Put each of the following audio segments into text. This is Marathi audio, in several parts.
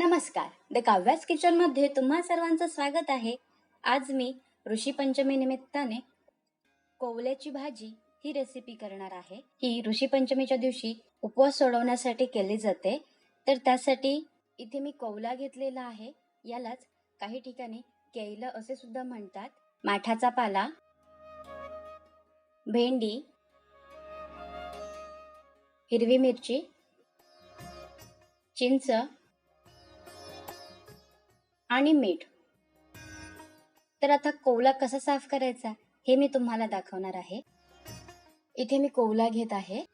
नमस्कार. द काव्यास किचनमध्ये तुम्हा सर्वांचं स्वागत आहे. आज मी ऋषीपंचमी निमित्ताने कोवल्याची भाजी ही रेसिपी करणार आहे. ही ऋषीपंचमीच्या दिवशी उपवास सोडवण्यासाठी केली जाते. तर त्यासाठी इथे मी कोवला घेतलेला आहे. यालाच काही ठिकाणी केलं असे सुद्धा म्हणतात. माठाचा पाला भेंडी हिरवी मिरची चिंच आणि मीठ. तर आता कोवला कसा साफ करायचा हे मी तुम्हाला दाखवणार आहे. इथे मी कोवला घेत आहे.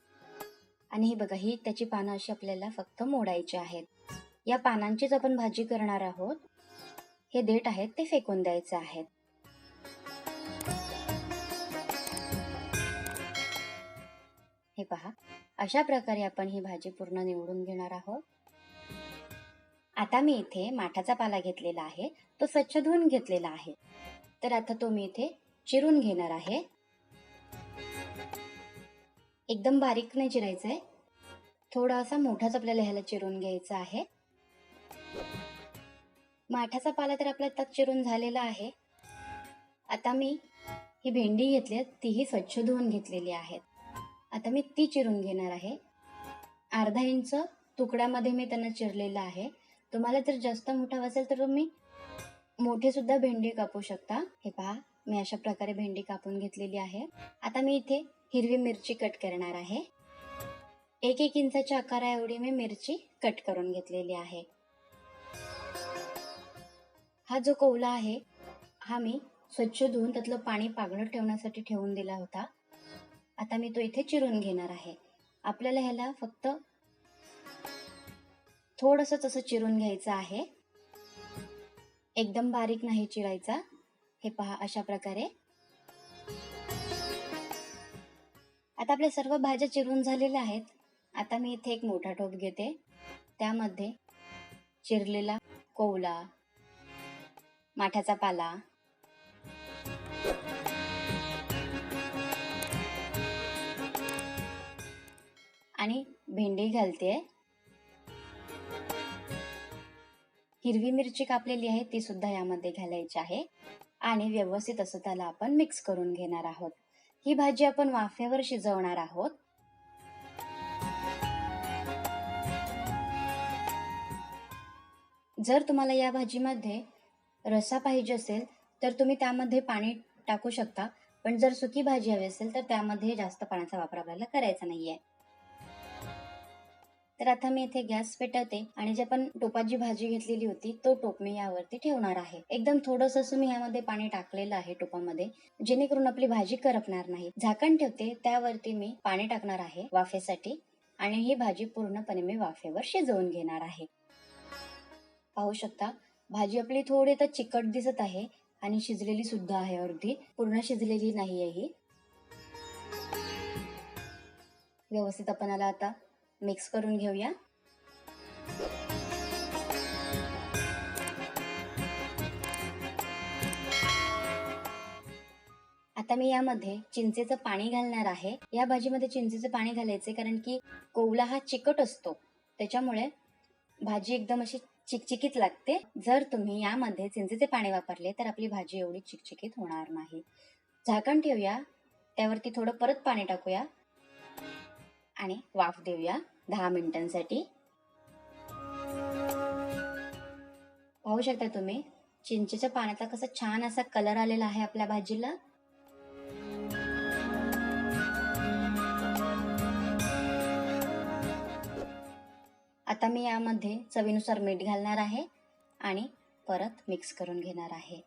आणि ही बघा ही त्याची पानं अशी आपल्याला फक्त मोडायची आहेत. या पानांचीच आपण भाजी करणार आहोत. हे देठ आहेत ते फेकून द्यायचे आहेत. हे पहा अशा प्रकारे आपण ही भाजी पूर्ण निवडून घेणार आहोत. आता मी इथे माठाचा पाला घेतलेला आहे. तो स्वच्छ धुवून घेतलेला आहे. तर आता तो मी इथे चिरून घेणार आहे. एकदम बारीक नाही चिरायचं आहे. थोडा असा मोठाच आपल्याला ह्याला चिरून घ्यायचा आहे. माठाचा पाला तर आपला त्यात चिरून झालेला आहे. आता मी ही भेंडी घेतली तीही स्वच्छ धुवून घेतलेली आहे आता मी ती चिरून घेणार आहे. अर्धा इंच तुकड्यामध्ये मी त्यांना चिरलेलं आहे. तुम्हाला जर जास्त मोठा असेल तर तुम्ही मोठे सुद्धा भेंडी कापू शकता. हे पहा मी अशा प्रकारे भेंडी कापून घेतलेली आहे. आता मी इथे हिरवी मिरची कट करणार आहे. एक एक इंचाच्या आकारा एवढी मी मिरची कट करून घेतलेली आहे. हा जो कोवला आहे हा मी स्वच्छ धुवून त्यातलं पाणी पागळत ठेवण्यासाठी ठेवून दिला होता. आता मी तो इथे चिरून घेणार आहे. आपल्याला ह्याला फक्त थोडंसं तसं चिरून घ्यायचं आहे. एकदम बारीक नाही चिरायचा. हे पहा अशा प्रकारे. आता आपल्या सर्व भाज्या चिरून झालेल्या आहेत. आता मी इथे एक मोठा टोप घेते. त्यामध्ये चिरलेला कोवला माठाचा पाला आणि भेंडी घालते. हिरवी मिरची कापलेली आहे ती सुद्धा यामध्ये घालायची आहे. आणि व्यवस्थित असं त्याला आपण मिक्स करून घेणार आहोत. ही भाजी आपण वाफेवर शिजवणार आहोत. जर तुम्हाला या भाजीमध्ये रसा पाहिजे असेल तर तुम्ही त्यामध्ये पाणी टाकू शकता. पण जर सुकी भाजी हवी असेल तर त्यामध्ये जास्त पाण्याचा वापर आपल्याला करायचा नाहीये. तर आता मी इथे गॅस पेटवते आणि जे आपण टोपाची भाजी घेतलेली होती तो टोप मी यावरती ठेवणार आहे. एकदम थोडस असं मी यामध्ये पाणी टाकलेलं आहे टोपामध्ये जेणेकरून आपली भाजी करपणार नाही. झाकण ठेवते त्यावरती मी पाणी टाकणार आहे वाफेसाठी आणि ही भाजी पूर्णपणे मी वाफेवर शिजवून घेणार आहे. पाहू शकता भाजी आपली थोडी तर चिकट दिसत आहे आणि शिजलेली सुद्धा आहे अर्धी पूर्ण शिजलेली नाही आहे ही. व्यवस्थित आपण आला आता मिक्स करून घेऊया. आता मी यामध्ये चिंचेचं पाणी घालणार आहे. या भाजीमध्ये चिंचेचं पाणी घालायचे कारण की कोवला हा चिकट असतो. त्याच्यामुळे भाजी एकदम अशी चिकचिकीत लागते. जर तुम्ही यामध्ये चिंचेचे पाणी वापरले तर आपली भाजी एवढी चिकचिकीत होणार नाही. झाकण ठेवूया. त्यावरती थोडं परत पाणी टाकूया. आणि वाफ देऊया दहा मिनिटांसाठी. पाहू शकता तुम्ही चिंचेच्या पाण्याचा कसा छान असा कलर आलेला आहे आपल्या भाजीला. आता मी यामध्ये चवीनुसार मीठ घालणार आहे आणि परत मिक्स करून घेणार आहे.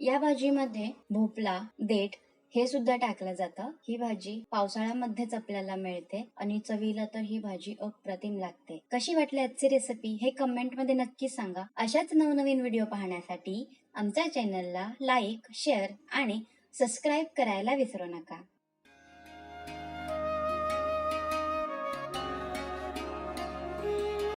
या भाजीमध्ये भोपळा देठ हे सुद्धा टाकलं जातं. ही भाजी पावसाळ्यामध्येच आपल्याला मिळते आणि चवीला तर ही भाजी अप्रतिम लागते. कशी वाटली आजची रेसिपी हे कमेंटमध्ये नक्की सांगा. अशाच नवनवीन व्हिडिओ पाहण्यासाठी आमच्या चॅनलला लाईक शेअर आणि सबस्क्राईब करायला विसरू नका.